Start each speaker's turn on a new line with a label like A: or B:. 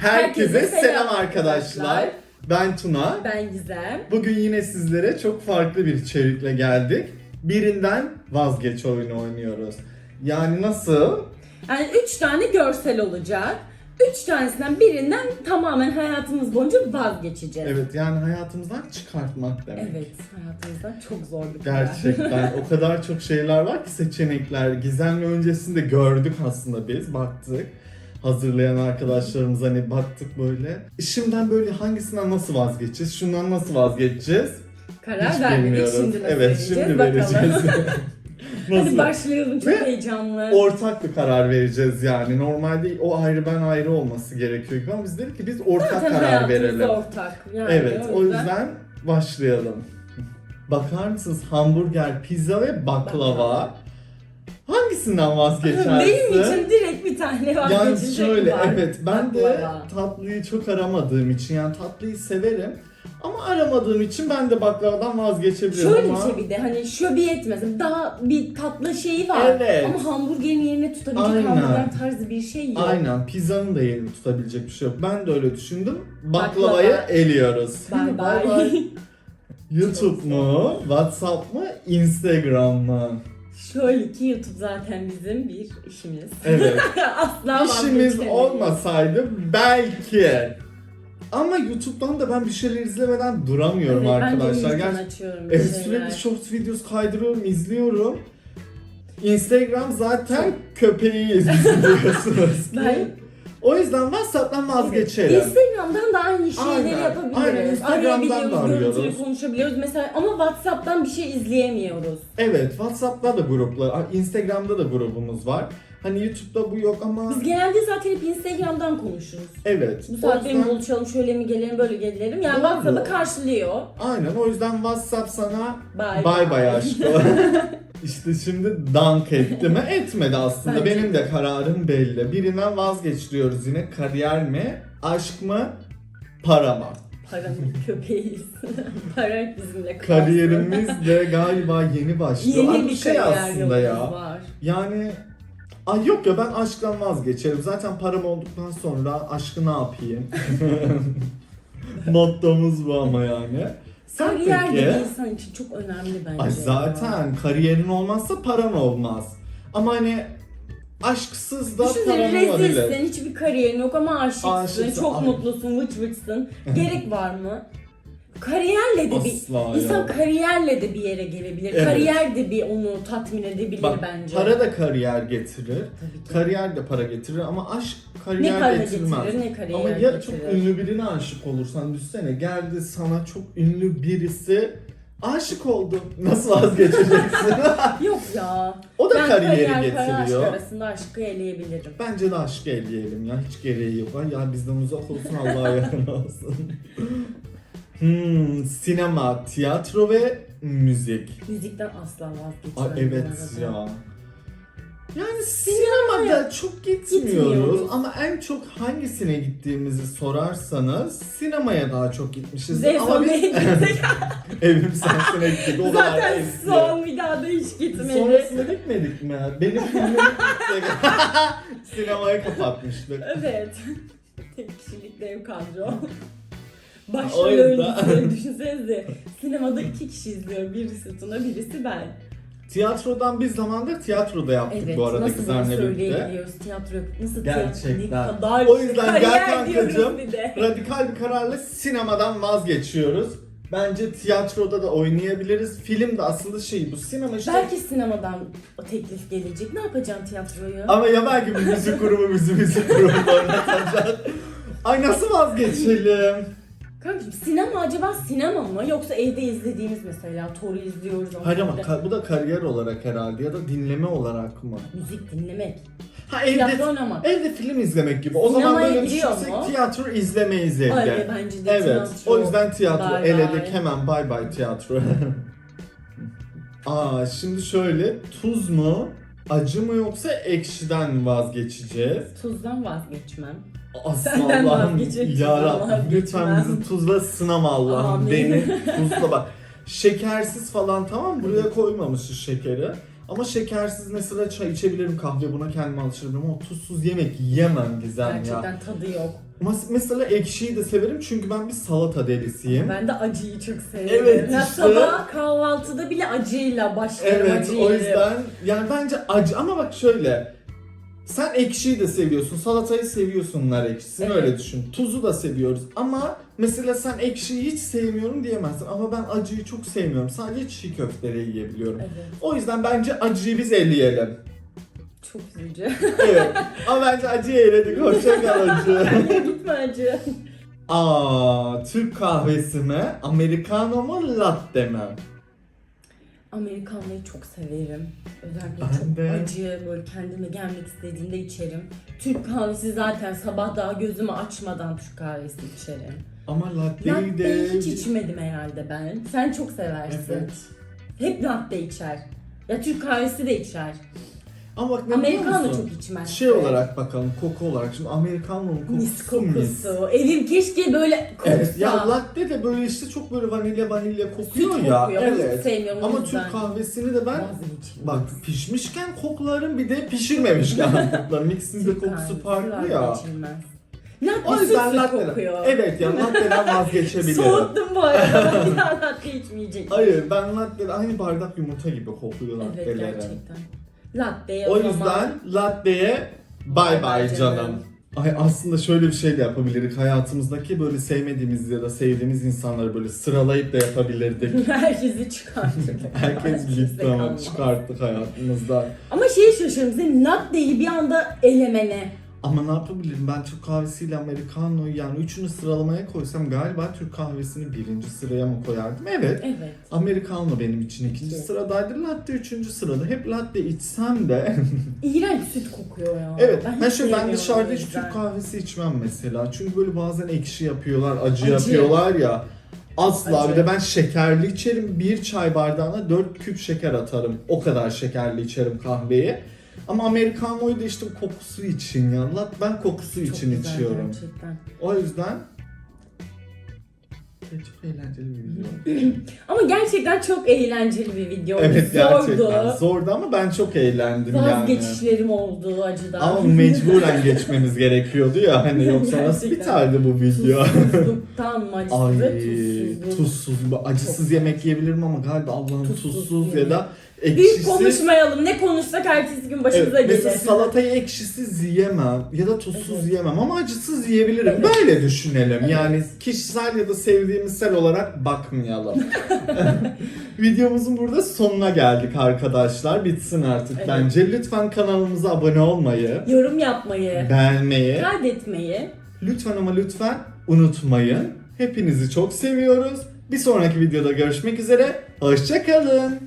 A: Herkese selam arkadaşlar. Ben Tuna.
B: Ben Gizem.
A: Bugün yine sizlere çok farklı bir içerikle geldik. Birinden vazgeç oyunu oynuyoruz. Yani nasıl?
B: Yani üç tane görsel olacak. Üç tanesinden birinden tamamen hayatımız boyunca vazgeçeceğiz.
A: Evet yani hayatımızdan çıkartmak demek.
B: Evet, hayatımızdan çok zor bir karar.
A: Gerçekten o kadar çok şeyler var ki seçenekler. Gizemli öncesinde gördük aslında biz, baktık. Hazırlayan arkadaşlarımız hani baktık böyle. Şimdiden böyle hangisinden nasıl vazgeçeceğiz? Şundan nasıl vazgeçeceğiz?
B: Karar
A: Hiç
B: vermedik
A: bilmiyoruz.
B: şimdi nasıl
A: evet, şimdi vereceğiz.
B: Hadi
A: nasıl?
B: başlayalım çok
A: Ve
B: heyecanlı.
A: Ortak bir karar vereceğiz yani. Normalde o ayrı ben ayrı olması gerekiyor gibi ama biz dedik ki biz ortak
B: Zaten
A: karar
B: hayatımız
A: verelim.
B: ortak. Yani
A: Evet o yüzden başlayalım. Bakar mısınız hamburger, pizza ve baklava.
B: Baklava.
A: Hangisinden vazgeçersin?
B: Benim için direkt bir tane
A: yani
B: vazgeçecek
A: şöyle
B: var.
A: evet ben de
B: Baklava.
A: tatlıyı çok aramadığım için yani tatlıyı severim ama aramadığım için ben de baklavadan vazgeçebilirim
B: Şöyle
A: ama
B: bir şey bir de hani şöbiyet mesela daha bir tatlı şeyi var.
A: Evet.
B: Ama hamburgerin yerine tutabilecek
A: Aynen.
B: hamburger tarzı bir şey yok.
A: Aynen pizzanın da yerini tutabilecek bir şey yok. Ben de öyle düşündüm. Baklavayı
B: Baklava.
A: eliyoruz.
B: Bye
A: Bye
B: bye.
A: bye. YouTube mu? WhatsApp mı? Instagram mı?
B: Şöyle ki YouTube zaten bizim bir işimiz.
A: Evet.
B: Asla
A: İşimiz
B: vazgeçemeyiz.
A: olmasaydı belki. Ama YouTube'dan da ben bir şeyler izlemeden duramıyorum
B: Evet,
A: arkadaşlar.
B: Ben de
A: Gerçi
B: açıyorum bir
A: evet,
B: şeyler.
A: sürekli shorts videos kaydırıyorum, izliyorum. Instagram zaten köpeğiyiz biz biliyorsunuz ki.
B: Ben-
A: O yüzden WhatsApp'tan vazgeçelim.
B: Instagram'dan da aynı şeyleri
A: Aynen,
B: yapabiliyoruz.
A: aynen, Instagram'dan da
B: Arayabiliyoruz,
A: arıyoruz.
B: görüntülü konuşabiliyoruz mesela ama WhatsApp'tan bir şey izleyemiyoruz.
A: Evet, WhatsApp'ta da gruplar, Instagram'da da grubumuz var. Hani YouTube'da bu yok ama
B: Biz genelde zaten hep Instagram'dan konuşuruz.
A: evet.
B: Bu
A: o
B: saatte mi
A: yüzden-
B: buluşalım, şöyle mi gelelim, böyle gelelim. Yani
A: Doğru.
B: WhatsApp'ı karşılıyor.
A: Aynen o yüzden WhatsApp sana bay bay aşkım. işte şimdi dank etti mi? Etmedi aslında.
B: Bence
A: Benim de kararım belli. Birinden vazgeç diyoruz yine. Kariyer mi? Aşk mı? Para mı?
B: Paranın köpeğiyiz. Para bizimle kalsın.
A: Kariyerimiz de galiba yeni başlıyor. Ay,
B: Yeni
A: bu
B: bir
A: şey aslında ya.
B: var.
A: Yani Ay yok ya ben aşktan vazgeçerim. Zaten param olduktan sonra aşkı ne yapayım? Mottomuz bu ama yani. Sen
B: Kariyer
A: peki?
B: bir insan için çok önemli bence.
A: Ay zaten kariyerin olmazsa paran olmaz. Ama hani aşksız da
B: Düşünsene
A: paran olabilir.
B: rezilsin, hiçbir kariyerin yok ama aşıksın,
A: Aşıksın,
B: çok
A: ay.
B: mutlusun, vıç vıçsın. Gerek var mı? Kariyerle de bir
A: Asla
B: insan
A: ya.
B: kariyerle de bir yere gelebilir.
A: Evet.
B: Kariyer de bir onu tatmin edebilir
A: Bak
B: bence.
A: para da kariyer getirir.
B: Tabii ki.
A: Kariyer de para getirir ama aşk
B: ne
A: kariyer
B: para
A: getirmez.
B: getirir ne kariyer
A: Ama ya
B: getirir.
A: çok ünlü birine aşık olursan düşünsene geldi sana çok ünlü birisi aşık oldu. Nasıl vazgeçeceksin?
B: Yok ya.
A: o da
B: ben
A: kariyeri
B: kariyer, para, aşk
A: getiriyor.
B: arasında aşkı eleyebilirim.
A: Bence de aşkı eleyelim ya. Hiç gereği yok. Ay ya bizden uzak olsun Allah'a yakın olsun. hmm, sinema, tiyatro ve müzik.
B: Müzikten asla.
A: Ay
B: bu
A: evet
B: arada.
A: ya. Yani sinemada çok gitmiyoruz
B: Gitmiyoruz.
A: ama en çok hangisine gittiğimizi sorarsanız sinemaya daha çok gitmişiz. Ama biz
B: gittik.
A: evim sensine gittik. O kadar
B: Zaten
A: eski.
B: son bir daha da hiç gitmedi.
A: Sonrasında gitmedik mi? Benim filmimi sinemaya kapatmıştık.
B: Evet. Tek kişilik dev kadro.
A: O
B: Başrol
A: yüzden-
B: oyuncusu düşünsenize. Sinemada iki kişi izliyor. Birisi Tuna, birisi ben.
A: Tiyatrodan bir zamanda tiyatroda yaptık
B: Evet,
A: bu arada
B: nasıl bunu
A: Gizem'le birlikte.
B: söyleyebiliyoruz tiyatro nasıl
A: Gerçekten.
B: tiyatro ne kadar
A: O yüzden gel
B: kariyer diyoruz
A: kankacığım.
B: bir de.
A: Radikal bir kararla sinemadan vazgeçiyoruz. Bence tiyatroda da oynayabiliriz. Film de aslında şey bu sinema işte.
B: Belki sinemadan o teklif gelecek. Ne yapacaksın tiyatroyu?
A: Ama ya belki bir müzik grubu bizi müzik grubunda oynatacak. Ay nasıl vazgeçelim?
B: Kankacığım sinema acaba sinema mı yoksa evde izlediğimiz mesela Thor'u izliyoruz.
A: Hayır ama
B: onlarda.
A: ka- bu da kariyer olarak herhalde ya da dinleme olarak mı?
B: Müzik dinlemek.
A: Ha evde
B: oynamak.
A: evde film izlemek gibi. O zaman
B: Sinemaya
A: böyle
B: giriyor
A: düşünsek
B: mu?
A: tiyatro izlemeyiz evde.
B: Ay bence de
A: Evet.
B: tiyatro.
A: O yüzden tiyatro
B: Bye
A: eledik
B: bye.
A: hemen bay bay tiyatro. Aa şimdi şöyle tuz mu acı mı yoksa ekşiden mi vazgeçeceğiz?
B: Tuzdan vazgeçmem.
A: Asla
B: Senden
A: Allah'ım
B: vazgeçmem.
A: lütfen bizi tuzla sınama Allah'ım
B: Amin.
A: beni tuzla bak. Şekersiz falan tamam buraya koymamışız şekeri. Ama şekersiz mesela çay içebilirim kahve buna kendime alışırım ama tuzsuz yemek yiyemem Gizem ya.
B: Gerçekten tadı yok.
A: Mas- Mesela ekşiyi de severim çünkü ben bir salata delisiyim.
B: Ben de acıyı çok severim.
A: Evet,
B: Ya
A: işte.
B: sabah kahvaltıda bile acıyla başlarım.
A: Evet
B: acı
A: o yüzden yani bence acı ama bak şöyle sen ekşiyi de seviyorsun, salatayı seviyorsun nar ekşisini
B: Evet.
A: öyle düşün. Tuzu da seviyoruz ama mesela sen ekşiyi hiç sevmiyorum diyemezsin ama ben acıyı çok sevmiyorum. Sadece çiğ köfteleri yiyebiliyorum.
B: Evet.
A: O yüzden bence acıyı biz eleyelim.
B: Çok üzücü.
A: Evet ama bence acıyı eledik. Hoşça kal acı.
B: Gitme acı.
A: Aa, Türk kahvesi mi? Americano mu? Latte mi?
B: Amerikanlığı çok severim. Özellikle
A: Ben
B: çok
A: de.
B: acı böyle kendime gelmek istediğimde içerim. Türk kahvesi zaten sabah daha gözümü açmadan Türk kahvesi içerim.
A: Ama latteyi de...
B: Latte hiç içmedim herhalde ben. Sen çok seversin.
A: Evet.
B: Hep latte içer. Ya Türk kahvesi de içer.
A: Ama bak ne musun?
B: çok içmez.
A: Şey olarak bakalım koku olarak şimdi Americano'nun kokusu
B: mis kokusu. Evim keşke böyle koksa.
A: Evet ya latte de böyle işte çok böyle vanilya vanilya
B: Süt
A: kokuyor
B: kokuyor.
A: ya.
B: Hiç
A: Evet.
B: sevmiyorum o
A: Ama
B: yüzden.
A: Türk kahvesini de ben
B: Vazgeçilmez.
A: bak pişmişken koklarım bir de pişirmemişken koklarım. İkisinin de kokusu farklı ya.
B: vazgeçilmez. Latte
A: O
B: süt
A: yüzden
B: süt
A: latte.
B: kokuyor.
A: Evet ya latteden vazgeçebilirim.
B: Soğuttum bu arada. Bir daha latte içmeyecek.
A: Hayır ben latte aynı bardak yumurta gibi kokuyor
B: Evet gerçekten. Latte
A: O
B: zaman-
A: yüzden latte'ye bay bay
B: Bye
A: canım.
B: canım.
A: Ay aslında şöyle bir şey de yapabilirdik. Hayatımızdaki böyle sevmediğimiz ya da sevdiğimiz insanları böyle sıralayıp da yapabilirdik.
B: herkesi çıkarttık.
A: Herkes birlikte ama
B: kalmaz.
A: çıkarttık hayatımızda.
B: Ama şeyi şaşırdım senin latteyi bir anda elemene.
A: Ama ne yapabilirim? Ben Türk kahvesiyle Americano'yu yani üçünü sıralamaya koysam galiba Türk kahvesini birinci sıraya mı koyardım? Evet.
B: Evet.
A: Americano benim için ikinci
B: Evet.
A: sıradaydı. Latte üçüncü sırada. Hep latte içsem de
B: İğrenç süt kokuyor ya.
A: Evet.
B: Ben hiç
A: şey, ben
B: sevmiyorum
A: dışarıda
B: o
A: hiç
B: yüzden.
A: Türk kahvesi içmem mesela. Çünkü böyle bazen ekşi yapıyorlar, acı,
B: Acı.
A: yapıyorlar ya. Asla
B: Acı.
A: bir de ben şekerli içerim. Bir çay bardağına 4 küp şeker atarım. O kadar şekerli içerim kahveyi. Ama Americano'yu da işte kokusu için ya. Lat- Ben kokusu
B: Çok
A: için
B: güzel
A: içiyorum.
B: Gerçekten.
A: O yüzden çok eğlenceli bir video.
B: Ama gerçekten çok eğlenceli bir video.
A: evet gerçekten
B: Zordu.
A: ama ben çok eğlendim yani.
B: Vazgeçişlerim oldu acıdan.
A: Ama mecburen geçmemiz gerekiyordu ya hani yoksa nasıl biterdi bu video?
B: Tuzsuzluktan acısı
A: Ay
B: tuzsuzluk.
A: tuzsuz, acısız yemek yiyebilirim ama galiba Allah'ım
B: Tuzsuz
A: tuzsuz ya da
B: Büyük
A: ekşisiz.
B: konuşmayalım. Ne konuşsak ertesi gün başımıza
A: Evet,
B: gelir.
A: mesela salatayı ekşisiz yiyemem ya da tuzsuz
B: Evet.
A: yiyemem ama acısız yiyebilirim.
B: Evet.
A: Böyle düşünelim.
B: Evet.
A: Yani kişisel ya da sevdiğimsel olarak bakmayalım. Videomuzun burada sonuna geldik arkadaşlar. Bitsin artık
B: Evet.
A: bence. Lütfen kanalımıza abone olmayı,
B: Yorum yapmayı,
A: beğenmeyi,
B: kaydetmeyi.
A: lütfen ama lütfen unutmayın. Hepinizi çok seviyoruz. Bir sonraki videoda görüşmek üzere. Hoşçakalın.